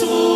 sou.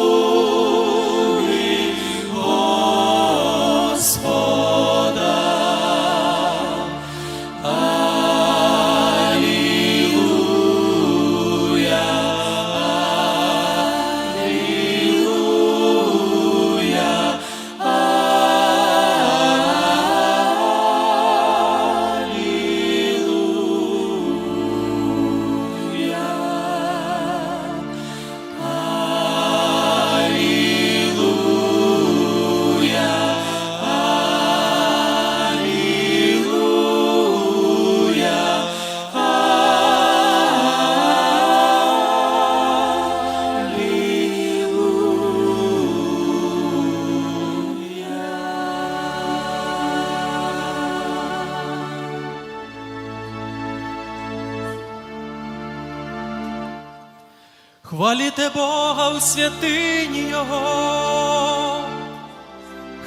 Хваліте Бога у святині Його,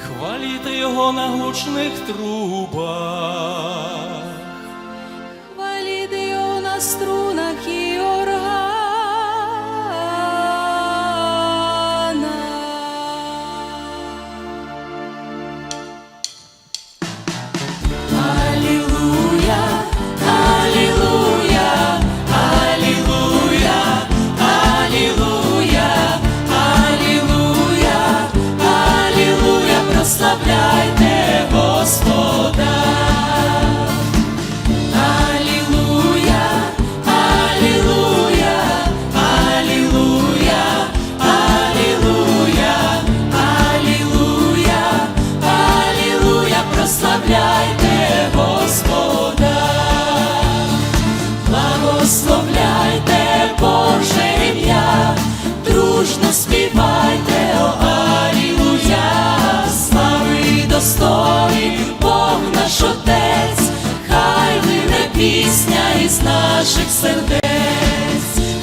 хваліте Його на гучних трубах. хваліте його на струнах прославляйте Господа. Алілуя, алілуя, алілуя, алілуя, алілуя, алілуя, прославляйте Господа. Благословляйте наш Отець, хай лине пісня із наших сердець.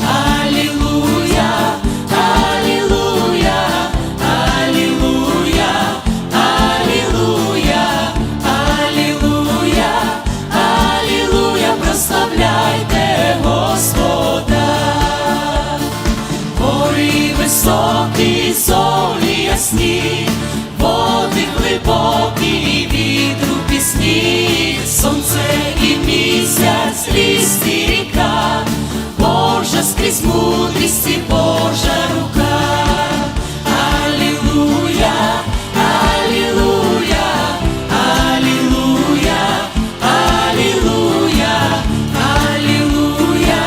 Алілуя, алілуя, алілуя, алілуя, алілуя, алілуя, прославляйте Господа. Гори високі, зорі ясні, води глибокі, і вітру пісні, сонце і місяць, ліс і ріка, Божа скрізь мудрість і Божа рука. Алілуя, алілуя, алілуя, алілуя, алілуя,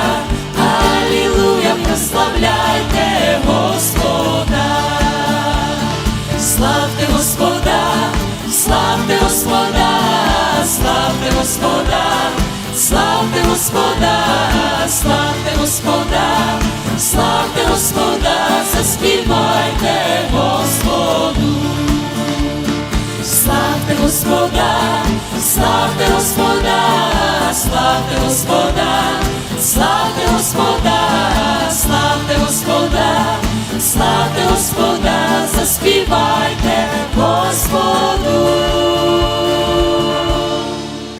алілуя, прославляйте Господа. Славте Господа, славте Господа, славте Господа, славте Господа, славте Господа, славте Господа, заспівайте Господу. Славте Господа, славте Господа, славте Господа, славте Господа, славте Господа, славте Господа, заспівайте